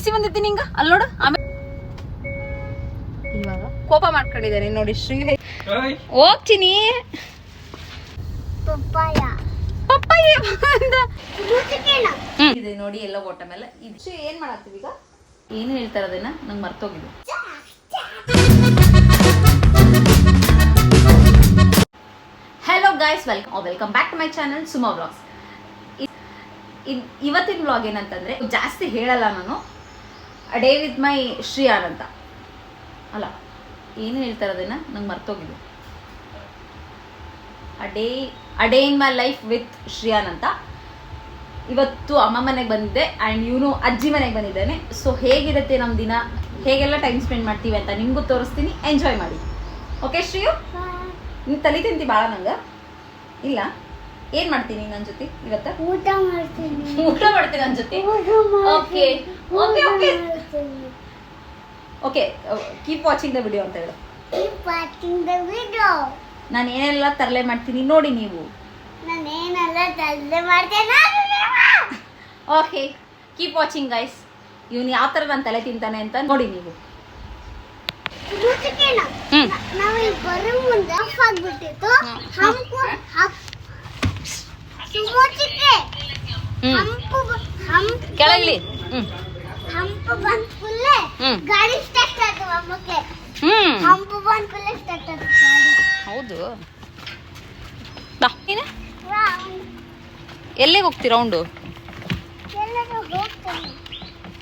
ಬಿಸಿ ಹಿಂಗ. ಅಲ್ಲಿ ನೋಡು ಆಮೇಲೆ ಇವಾಗ? ಕೋಪ ಮಾಡ್ಕೊಂಡಿದ್ದೇನೆ ನೋಡಿ ಶ್ರೀ ಹೋಗ್ತೀನಿ. ಪಪ್ಪಾಯ. ಪಪ್ಪಾಯ ಬಂದ. ಮುಚ್ಚಿಕೇನ ಇದೆ ನೋಡಿ ಎಲ್ಲ ಓಟ ಮೇಲೆ. ಇದು ಏನ್ ಮಾಡತ್ತೀವಿ ಈಗ? ಏನು ಹೇಳ್ತಾರ ಅದನ್ನ? ನಂಗೆ ಮರ್ತೋಗಿದೆ. Hello guys welcome welcome back to my channel Suma blogs ಇವತ್ತಿನ ಬ್ಲಾಗ್ ಏನಂತಂದ್ರೆ ಜಾಸ್ತಿ ಹೇಳಲ್ಲ ನಾನು. ಡೇ ವಿತ್ ಮೈ ಶ್ರೀಯಾನ್ ಅಂತ ಅಲ್ಲ ಏನು ಹೇಳ್ತಾರೆ ಅದನ್ನ ನಂಗೆ ಮರ್ತೋಗಿದೆ. A day a day in my life with Shriyan ಅಂತ ಇವತ್ತು ಅಮ್ಮ ಮನೆಗೆ ಬಂದಿದ್ದೆ ಆ್ಯಂಡ್ ಇವನು ಅಜ್ಜಿ ಮನೆಗೆ ಬಂದಿದ್ದಾನೆ. ಸೊ ಹೇಗಿರುತ್ತೆ ನಮ್ಮ ದಿನ? ಹೇಗೆಲ್ಲ ಟೈಮ್ ಸ್ಪೆಂಡ್ ಮಾಡ್ತೀವಿ ಅಂತ ನಿಮಗೂ ತೋರಿಸ್ತೀನಿ. ಎಂಜಾಯ್ ಮಾಡಿ. ಓಕೆ ಶ್ರೀಯು ನೀನು ತಲೆ ತಿಂತಿ ಭಾಳ ನಂಗೆ? ಇಲ್ಲ? ಏನ್ ಮಾಡ್ತೀನಿ ನನ್ನ ಜೊತೆ ಇವತ್ತ? ಊಟ ಮಾಡ್ತೀನಿ. ಊಟ ಮಾಡ್ತೀನಿ ನನ್ನ ಜೊತೆ? Okay okay okay okay keep watching the video ಅಂತ ಹೇಳು. ಕೀಪ್ ವಾಚಿಂಗ್ ದ ವಿಡಿಯೋ ನಾನು ಏನೆಲ್ಲ ತರಲೆ ಮಾಡ್ತೀನಿ ನೋಡಿ ನೀವು. ನಾನೇನೆಲ್ಲ ತಲೆ ಮಾಡ್ತೇನೆ ಓಕೆ ಕೀಪ್ ವಾಚಿಂಗ್ ಗೈಸ್ ಇವನು ಯಾವ ಥರ ನನ್ನ ತಲೆ ತಿಂತಾನೆ ಅಂತ ನೋಡಿ ನೀವು. ಕೆಳಗಲಿ ಹ್ಮ್. ನಾವು ಇಲ್ಲಿ ಬರೋ ಮುಂದೆ ಆಫ್ ಆಗ್ಬಿಟ್ಟಿತ್ತು. ಹಂಪು ಹಪ್ ಸುಮೋಚಿಕೆ ಹ್ಮ್. ಹಂಪು ಬ- ಹಂಪ್ ಕೆಳಗಿಳಿ ಹ್ಮ್. ಹಂಪು ಬಂದ್ ಫುಲ್ಲೆ ಹ್ಮ್. ಗಾಡಿ ಸ್ಟಾರ್ಟ್ ಆಗ ಅಮ್ಮಕ್ಕೆ ಹ್ಮ್. ಹಂಪು ಬಂದ್ ಫುಲ್ಲೆ ಸ್ಟಾರ್ಟ್ ಆಗ ಗಾಡಿ ಹೌದು. ಬಾ. ನೀನು. ಎಲ್ಲಿಗೆ ಹೋಗ್ತಿ ರೌಂಡು ಎಲ್ಲರೂ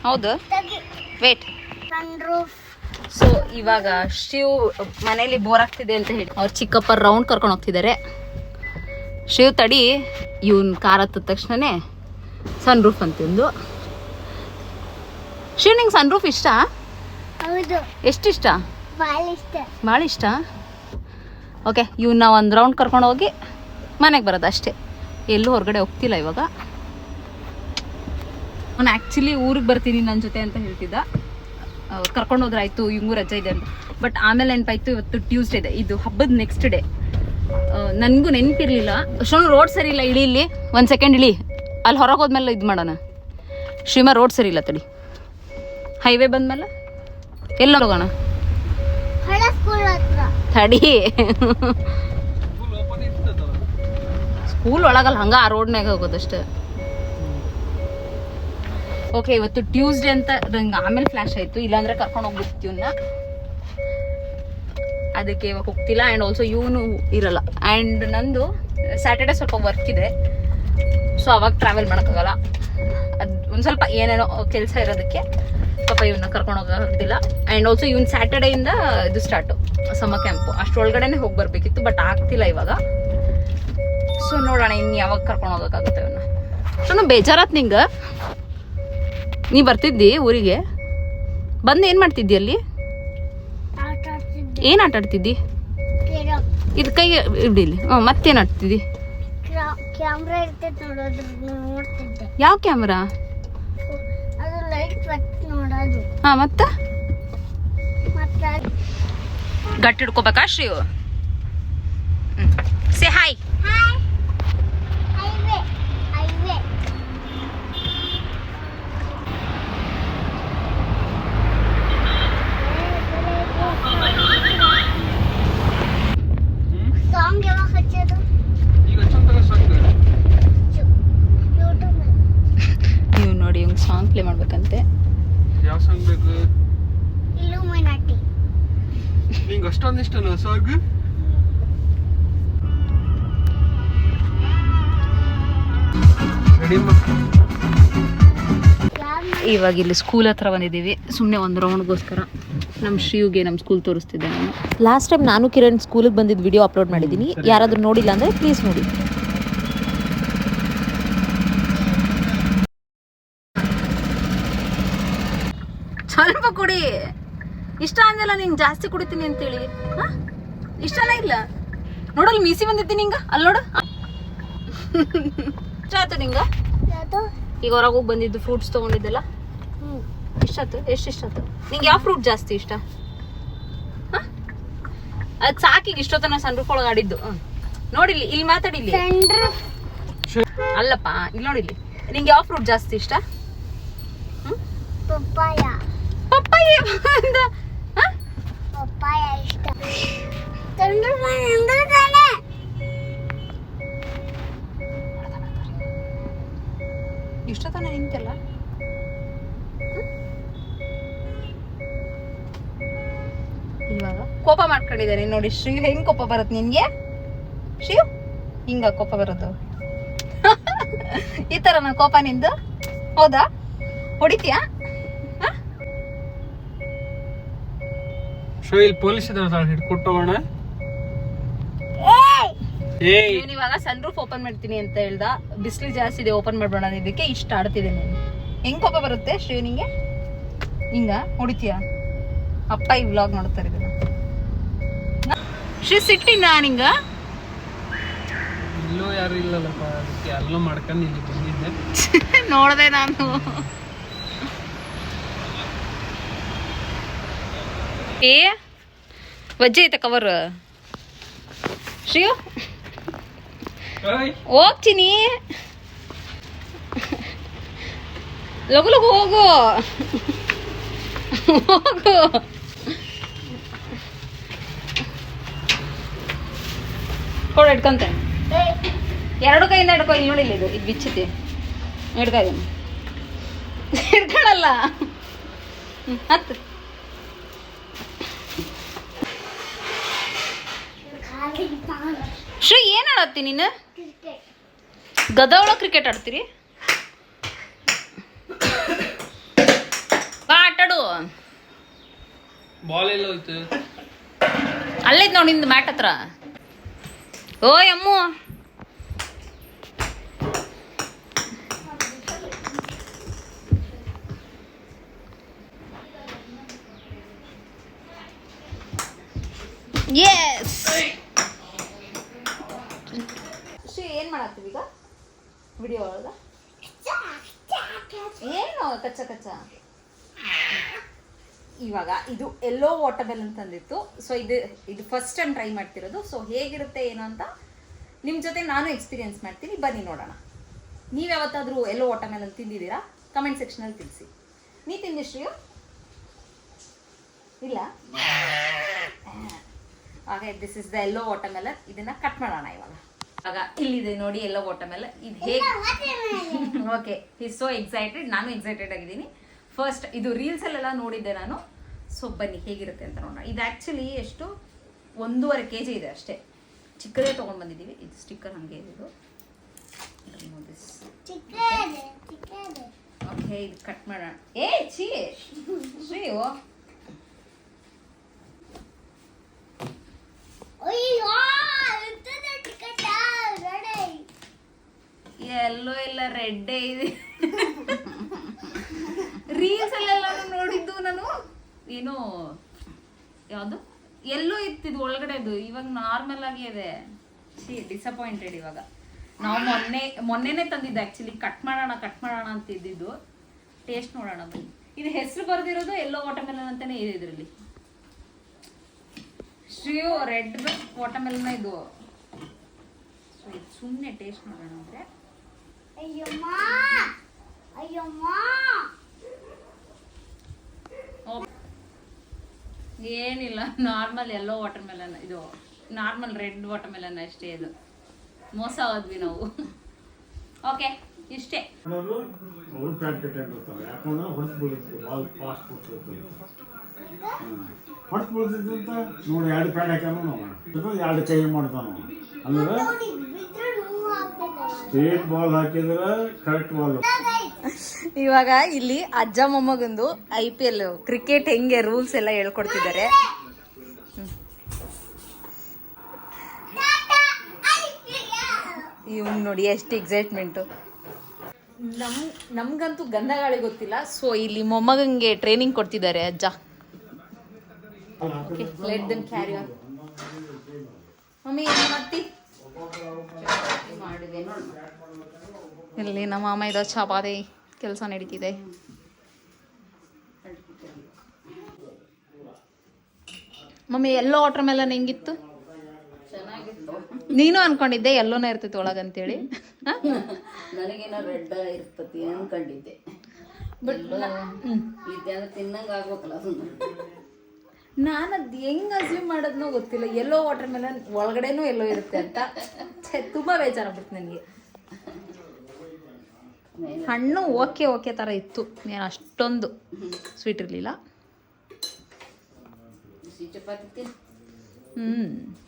ಹೌದು. ತೆಗಿ ವೇಟ್ ಸೊ ಇವಾಗ ಶಿವ್ ಮನೇಲಿ ಬೋರ್ ಆಗ್ತಿದೆ ಅಂತ ಹೇಳಿ. ಅವ್ರ ಚಿಕ್ಕಪ್ಪ ರೌಂಡ್ ಕರ್ಕೊಂಡು ಹೋಗ್ತಿದ್ದಾರೆ ಶಿವ್ ತಡಿ ಇವನ್ ಕಾರ್ ಹತ್ತಿದ ತಕ್ಷಣನೇ ಸನ್ ರೂಫ್ ಅಂತಿಂದು ಶಿವ್ ನಿಂಗೆ ಸನ್ ರೂಫ್ ಇಷ್ಟ? ಹೌದು. ಎಷ್ಟಿಷ್ಟ? ಭಾಳ ಇಷ್ಟ. ಭಾಳ ಇಷ್ಟ? ಓಕೆ ಇವನ್ನ ಒಂದು ರೌಂಡ್ ಕರ್ಕೊಂಡು ಹೋಗಿ ಮನೆಗೆ ಬರೋದು ಅಷ್ಟೇ. ಎಲ್ಲೂ ಹೊರಗಡೆ ಹೋಗ್ತಿಲ್ಲ ಇವಾಗ. ಅವನು ಆ್ಯಕ್ಚುಲಿ ಊರಿಗೆ ಬರ್ತೀನಿ ನನ್ನ ಜೊತೆ ಅಂತ ಹೇಳ್ತಿದ್ದ. ಕರ್ಕೊಂಡು ಹೋದ್ರೆ ಆಯಿತು ಇವಂಗೂ ರಜೆ ಇದೆ ಅಂತ. ಬಟ್ ಆಮೇಲೆ ನೆನಪಾಯ್ತು ಇವತ್ತು ಟ್ಯೂಸ್ಡೇ ಇದೆ. ಇದು ಹಬ್ಬದ ನೆಕ್ಸ್ಟ್ ಡೇ ನನಗೂ ನೆನಪಿರಲಿಲ್ಲ. ಅಷ್ಟೊಂದು ರೋಡ್ ಸರಿ ಇಲ್ಲ ಇಳಿ ಇಲ್ಲಿ. ಒಂದು ಸೆಕೆಂಡ್ ಇಳಿ. ಅಲ್ಲಿ ಹೊರಗೆ ಹೋದ್ಮೇಲೆ ಇದು ಮಾಡೋಣ. ಶ್ರೀಮಾ ರೋಡ್ ಸರಿ ಇಲ್ಲ ತಡಿ. ಹೈವೇ ಬಂದ್ಮೇಲೆ? ಎಲ್ಲ ಹೋಗೋಣ? ತಡಿ. ಸ್ಕೂಲ್ ಒಳಗಲ್ಲ ಹಂಗ ಆ ರೋಡ್ನಾಗ ಹೋಗೋದಷ್ಟೇ ಓಕೆ ಇವತ್ತು ಟ್ಯೂಸ್ಡೇ ಅಂತ ನಂಗೆ ಆಮೇಲೆ ಫ್ಲಾಶ್ ಆಯಿತು. ಇಲ್ಲಾಂದ್ರೆ ಕರ್ಕೊಂಡು ಹೋಗ್ಬಿಡ್ತೀವಿ ಇವ್ನ. ಅದಕ್ಕೆ ಇವಾಗ ಹೋಗ್ತಿಲ್ಲ. ಆ್ಯಂಡ್ ಆಲ್ಸೋ ಇವನು ಇರಲ್ಲ. ಆ್ಯಂಡ್ ನಂದು ಸ್ಯಾಟರ್ಡೆ ಸ್ವಲ್ಪ ವರ್ಕ್ ಇದೆ. ಸೊ ಅವಾಗ ಟ್ರಾವೆಲ್ ಮಾಡೋಕ್ಕಾಗಲ್ಲ. ಅದು ಒಂದು ಸ್ವಲ್ಪ ಏನೇನೋ ಕೆಲಸ ಇರೋದಕ್ಕೆ. ಪಾಪ ಇವನ್ನ ಕರ್ಕೊಂಡು ಹೋಗೋದಿಲ್ಲ ಆ್ಯಂಡ್ ಆಲ್ಸೋ ಇವನ್ ಸ್ಯಾಟರ್ಡೆಯಿಂದ ಇದು ಸ್ಟಾರ್ಟು ಸಮ ಕ್ಯಾಂಪು ಅಷ್ಟರೊಳಗಡೆನೆ ಹೋಗಿ ಬರಬೇಕಿತ್ತು ಬಟ್ ಆಗ್ತಿಲ್ಲ ಇವಾಗ. ಸೊ ನೋಡೋಣ ಇನ್ನು ಯಾವಾಗ ಕರ್ಕೊಂಡು ಹೋಗೋಕ್ಕಾಗುತ್ತೆ ಇವನ್ನ. ನಾನು ಬೇಜಾರತ್ ನಿಂಗೆ? ನೀ ಬರ್ತಿದ್ದಿ ಊರಿಗೆ? ಬಂದು ಏನು ಮಾಡ್ತಿದ್ದಿ ಅಲ್ಲಿ? ಆಟ ಆಡ್ತಿದ್ದೆ ಏನು ಆಟ ಆಡ್ತಿದ್ದಿ ಇದ್ ಇದು ಕೈ ಇಡಿಲಿ ಹ್ಞೂ ಮತ್ತೇನು ಆಡ್ತಿದ್ದಿ? ಕ್ರಾ- ಕ್ಯಾಮ್ರಾ ಇರ್ತೈತೆ ನೋಡೋದ್ರ ನೋಡ್ತಿದ್ದೆ. ಯಾವ ಕ್ಯಾಮ್ರಾ ಹಾಂ ಮತ್ತೆ ಮತ್ತೆ ಗಟ್ಟಿ ಹಿಡ್ಕೋಬೇಕಾ ಶ್ರೀವು say hi hi highway highway song ಯಾವಾಗ ಹಚ್ಚೋದು ಈಗ ಚಂದ್ರ ಸಾಂಗ್ ಯೂಟ್ಯೂಬ್ ನೀವು ನೋಡಿ ಇವಂಗೆ ಸಾಂಗ್ ಪ್ಲೇ ಮಾಡ್ಬೇಕಂತೆ ಯಾವ ಸಾಂಗ್ ಬೇಕು ಇಲ್ಯೂಮಿನಾಟಿ ನಿಂಗೆ ಅಷ್ಟೊಂದು ಇಷ್ಟನಾ ಸಾಂಗ್ ಇವಾಗ ಇಲ್ಲಿ ಸ್ಕೂಲ್ ಹತ್ರ ಬಂದಿದ್ದೀವಿ. ಸುಮ್ಮನೆ ಒಂದು ರೌಂಡ್ಗೋಸ್ಕರ ನಮ್ಮ ಶ್ರೀಯುಗೆ ನಮ್ಮ ಸ್ಕೂಲ್ ತೋರಿಸ್ತಿದ್ದೆ ನಾನು. ಲಾಸ್ಟ್ ಟೈಮ್ ನಾನು ಕಿರಣ್ ಸ್ಕೂಲಿಗೆ ಬಂದಿದ್ದು ವಿಡಿಯೋ ಅಪ್ಲೋಡ್ ಮಾಡಿದ್ದೀನಿ ಯಾರಾದರೂ ನೋಡಿಲ್ಲ ಅಂದರೆ ಪ್ಲೀಸ್ ನೋಡಿ. ಸ್ವಲ್ಪ ಕುಡಿ. ಇಷ್ಟ ಅಂದಲ್ಲ ನಿಂಗೆ ಜಾಸ್ತಿ ಕುಡಿತೀನಿ ಅಂತೇಳಿ. ಹಾ? ಇಷ್ಟನೇ ಇಲ್ಲ? ನೋಡಲ್ ಮೀಸಿ ಬಂದಿದ್ದಿ ನಿಂಗ? ಅಲ್ಲಿ ನೋಡು. ಇಷ್ಟ ಆಯ್ತು ನಿಂಗ? ಈಗ ಹೊರಗೆ ಹೋಗಿ ಬಂದಿದ್ದು ಫ್ರೂಟ್ಸ್ ತಗೊಂಡಿದ್ದಲ್ಲ? ಇಷ್ಟ ಆಯ್ತು? ಎಷ್ಟು ಇಷ್ಟ ಆಯ್ತು? ನಿಂಗೆ ಯಾವ ಫ್ರೂಟ್ ಜಾಸ್ತಿ ಇಷ್ಟ? ಅದು ಸಾಕಿಗೆ ಇಷ್ಟೊತ್ತನ ಸಣ್ಣ ಒಳಗೆ ಆಡಿದ್ದು. ನೋಡಿಲಿ ನೋಡಿಲ್ಲಿ ಇಲ್ಲಿ ಮಾತಾಡಿಲ್ಲಿ. ಅಲ್ಲಪ್ಪ ಇಲ್ಲಿ ನೋಡಿಲ್ಲಿ. ನಿಂಗೆ ಯಾವ ಫ್ರೂಟ್ ಜಾಸ್ತಿ ಇಷ್ಟ? ಪಪ್ಪಾಯ. ಪಪ್ಪಾಯಿ ಪಪ್ಪಾಯ ಇಷ್ಟ. ಇಷ್ಟ ನಿಂತಲ್ಲ ಇವಾಗ ಕೋಪ ಮಾಡ್ಕೊಂಡಿದ್ದಾನೆ ನೋಡಿ ಶ್ರೀ, ಹೆಂಗ್ ಕೋಪ ಬರುತ್ತೆ ನಿನ್ಗೆ? ಶಿವ್ ಹಿಂಗ ಕೋಪ ಬರೋದು ಈ ತರ ಕೋಪ ನಿಂದು? ಹೌದಾ? ಹೊಡಿತೀಯಾ? ಶೋ ಇಲ್ಲಿ ಪೊಲೀಸ್ ಇದಾರೆ ಹಿಡ್ಕೊಟ್ಟು ಹೋಗೋಣ. ಏಯ್! ಇವನ್ ಇವಾಗ ಸನ್ ರೂಫ್ ಓಪನ್ ಮಾಡ್ತೀನಿ ಅಂತ ಹೇಳ್ದ. ಬಿಸಿಲು ಜಾಸ್ತಿ ಇದೆ ಓಪನ್ ಮಾಡ್ಬೇಡ ಇದಕ್ಕೆ ಇಷ್ಟ ಆಡ್ತಿದ್ದೀನಿ ಹೆಂಗ್ ಕೋಪ ಬರುತ್ತೆ ಶ್ರೇಣಿಗೆ ಹಿಂಗ? ಹೊಡಿತೀಯ? ಅಪ್ಪ ಈ ವ್ಲಾಗ್ ನೋಡ್ತಾರೆ ಇದನ್ನ ಶ್ರೀ ಸಿಟ್ಟಿನ ನಿಂಗ? ಇಲ್ಲೂ ಯಾರು ಇಲ್ಲಲ್ಲಪ್ಪ ಅದಕ್ಕೆ ಎಲ್ಲ ಮಾಡ್ಕೊಂಡು ಇಲ್ಲಿ ಬಂದಿದ್ದೆ. ನೋಡ್ದೆ ನಾನು. ಏ? ವಜ್ಜೆ ಐತೆ ಕವರ್ ಶ್ರೀಯು? ಹೋಗ್ತೀನಿ. ಲಗು ಲಗು ಹೋಗು. ಹೋಗು. ಕೊಡು ಇಟ್ಕೊಂತೆ. ಎರಡು ಕೈಯಿಂದ ಹಿಡ್ಕೊ ಇಲ್ಲಿ ನೋಡಿಲ್ಲ ಇದು ಇದು ಬಿಚ್ಚತಿ ಹಿಡ್ಕೊ ಇದನ್ನು. ಹಿಡ್ಕೊಳಲ್ಲ. ಹತ್ತು. ಏನು ಆಡತ್ತಿ ನೀನು? ಕ್ರಿಕೆಟ್ ಗದ ಒಳಗೆ ಕ್ರಿಕೆಟ್ ಆಡ್ತೀರಿ? ಬಾ ಆಟಾಡು ಬಾಲ್ ಎಲ್ಲ ಹೋಯ್ತು ಅಲ್ಲೈತ್ ನೋಡಿ ನಿಂದು ಮ್ಯಾಟ್ ಹತ್ರ. ಓ ಅಮ್ಮು. ಏನು ಮಾಡತ್ತೀವಿ ಈಗ? ವಿಡಿಯೋ ಒಳಗ? ಏನು ಕಚ್ಚ ಕಚ್ಚ? ಇವಾಗ ಇದು ಎಲ್ಲೋ ವಾಟರ್ಮೆಲ್ ಅಂತಂದಿತ್ತು ಸೊ ಇದು ಇದು ಫಸ್ಟ್ ಟೈಮ್ ಟ್ರೈ ಮಾಡ್ತಿರೋದು. ಸೊ ಹೇಗಿರುತ್ತೆ ಏನು ಅಂತ ನಿಮ್ಮ ಜೊತೆ ನಾನು ಎಕ್ಸ್ಪೀರಿಯನ್ಸ್ ಮಾಡ್ತೀನಿ. ಬನ್ನಿ ನೋಡೋಣ. ನೀವು ಯಾವತ್ತಾದರೂ ಎಲ್ಲೋ ವಾಟರ್ಮೆಲನ್ ತಿಂದಿದ್ದೀರಾ? ಕಮೆಂಟ್ ಸೆಕ್ಷನಲ್ಲಿ ತಿಳಿಸಿ. ನೀ ತಿಂದಿ ಶ್ರೀಯೋ? ಇಲ್ಲ? ಹಾಗೆ this is the yellow watermelon ಇದನ್ನ ಕಟ್ ಮಾಡೋಣ ಇವಾಗ. ಆಗ ಇಲ್ಲಿದೆ ನೋಡಿ ಎಲ್ಲ ವಾಟರ್ಮೆಲನ್ ಇದು ಹೇಗೆ? ಓಕೆ ಈ ಸೋ ಎಕ್ಸೈಟೆಡ್ ನಾನು ಎಕ್ಸೈಟೆಡ್ ಆಗಿದ್ದೀನಿ. ಫಸ್ಟ್ ಇದು ರೀಲ್ಸಲ್ಲೆಲ್ಲ ನೋಡಿದ್ದೆ ನಾನು. ಸೊ ಬನ್ನಿ ಹೇಗಿರುತ್ತೆ ಅಂತ ನೋಡೋಣ. ಇದು ಆ್ಯಕ್ಚುಲಿ ಎಷ್ಟು? ಒಂದೂವರೆ ಕೆ ಜಿ ಇದೆ ಅಷ್ಟೇ. ಚಿಕ್ಕದೇ ತೊಗೊಂಡು ಬಂದಿದ್ದೀವಿ. ಇದು ಸ್ಟಿಕ್ಕರ್ ಹಾಗೆ ಇದೆ ಓಕೆ ಇದು ಕಟ್ ಮಾಡೋಣ. ಏ ಚೀ ಓ. ಅಯ್ಯೋ! ಎಲ್ಲೋ ಎಲ್ಲ ರೆಡ್ಡೇ ಇದೆ. ರೀಲ್ಸ್ ಅಲ್ಲೆಲ್ಲ ನೋಡಿದ್ದು ನಾನು. ಏನೋ, ಯಾವುದು? ಎಲ್ಲೋ ಇತ್ತಿದ್ದು, ಒಳಗಡೆದು. ಇವಾಗ ನಾರ್ಮಲ್ ಆಗಿ ಇದೆ. ಡಿಸಪಾಯಿಂಟೆಡ್ ಇವಾಗ. ನಾವು ಮೊನ್ನೆ, ಮೊನ್ನೆನೆ ತಂದಿದ್ದು ಆ್ಯಕ್ಚುಲಿ ಕಟ್ ಮಾಡೋಣ ಕಟ್ ಮಾಡೋಣ ಅಂತ ಇದ್ದಿದ್ದು ಟೇಸ್ಟ್ ನೋಡೋಣ ಬನ್ನಿ. ಇದು ಹೆಸರು ಬರೆದಿರೋದು ಎಲ್ಲೋ ವಾಟರ್ಮೆಲನ್ ಅಂತಾನೆ ಇದೆ ಇದರಲ್ಲಿ. ಶ್ರೀಯೋ ರೆಡ್ ವಾಟರ್ಮೆಲನ್ ಇದು. ಸುಮ್ಮನೆ ಟೇಸ್ಟ್ ಮಾಡೋಣ ಅಂದರೆ. ಏನಿಲ್ಲ ನಾರ್ಮಲ್ ಎಲ್ಲೋ ವಾಟರ್ ಮೆಲನ್ ಇದು ನಾರ್ಮಲ್ ರೆಡ್ ವಾಟರ್ ಮೆಲನ್ ಅಷ್ಟೇ ಇದು ಮೋಸ ಹೋದ್ವಿ ನಾವು. ಓಕೆ ಇಷ್ಟೇ. ಹೊಡೆದು ನೋಡಿ ಎರಡು ಪ್ಯಾಡ್ ಹಾಕ್ಯಾನು ಎರಡು ಕೈ ಮಾಡ್ತಾನ ಅಂದ್ರೆ ಬಾಲ್ ಹಾಕಿದ್ರೆ ಕರೆಕ್ಟ್ ಬಾಲ್. ಇವಾಗ ಇಲ್ಲಿ ಅಜ್ಜ ಮೊಮ್ಮಗಂದು ಐ ಪಿ ಎಲ್ ಕ್ರಿಕೆಟ್ ಹೆಂಗೆ ರೂಲ್ಸ್ ಎಲ್ಲ ಹೇಳ್ಕೊಡ್ತಿದ್ದಾರೆ. ಇವ್ನು ನೋಡಿ ಎಷ್ಟು ಎಕ್ಸೈಟ್ಮೆಂಟು ನಮ್ ನಮ್ಗಂತೂ ಗಂಧಗಾಳಿ ಗೊತ್ತಿಲ್ಲ. ಸೊ ಇಲ್ಲಿ ಮೊಮ್ಮಗಂಗೆ ಟ್ರೈನಿಂಗ್ ಕೊಡ್ತಿದ್ದಾರೆ ಅಜ್ಜ. Okay let them carry on mummy ಏನು ಮಾಡ್ತಿ ಮಾಡಿದೆ ಇಲ್ಲಿ ನಮ್ಮ ಮಾಮ ಇದ ಚಪಾತಿ ಕೆಲಸ ನಡೀತಿದೆ. ಮಮ್ಮಿ ಎಲ್ಲೋ ವಾಟರ್ ಮೆಲನ್ ಹೆಂಗಿತ್ತು? ನೀನು ಅನ್ಕೊಂಡಿದ್ದೆ ಎಲ್ಲೋನೇ ಇರ್ತೈತಿ ಒಳಗಂತೇಳಿ ಅಂತೇಳಿ. ನನಗೇನೋ ರೆಡ್ ಇರ್ತತಿ ಅನ್ಕೊಂಡಿದ್ದೆ. ಬಟ್ ತಿನ್ನಂಗ ಆಗ್ಬೇಕಲ್ಲ ನಾನು ಅದು ಹೆಂಗ್ ಅಸ್ಯೂಮ್ ಮಾಡೋದ್ನೋ ಗೊತ್ತಿಲ್ಲ. ಎಲ್ಲೋ ವಾಟರ್ ಮೆಲನ್ ಒಳಗಡೆನೂ ಎಲ್ಲೋ ಇರುತ್ತೆ ಅಂತ. ಛೆ, ತುಂಬಾ ಬೇಜಾರಾಗ್ಬಿಡ್ತು ನನಗೆ. ಹಣ್ಣು ಓಕೆ ಓಕೆ ಥರ ಇತ್ತು. ಏನು ಅಷ್ಟೊಂದು ಸ್ವೀಟ್ ಇರಲಿಲ್ಲ. ಹ್ಮ್. ಹ್ಞೂ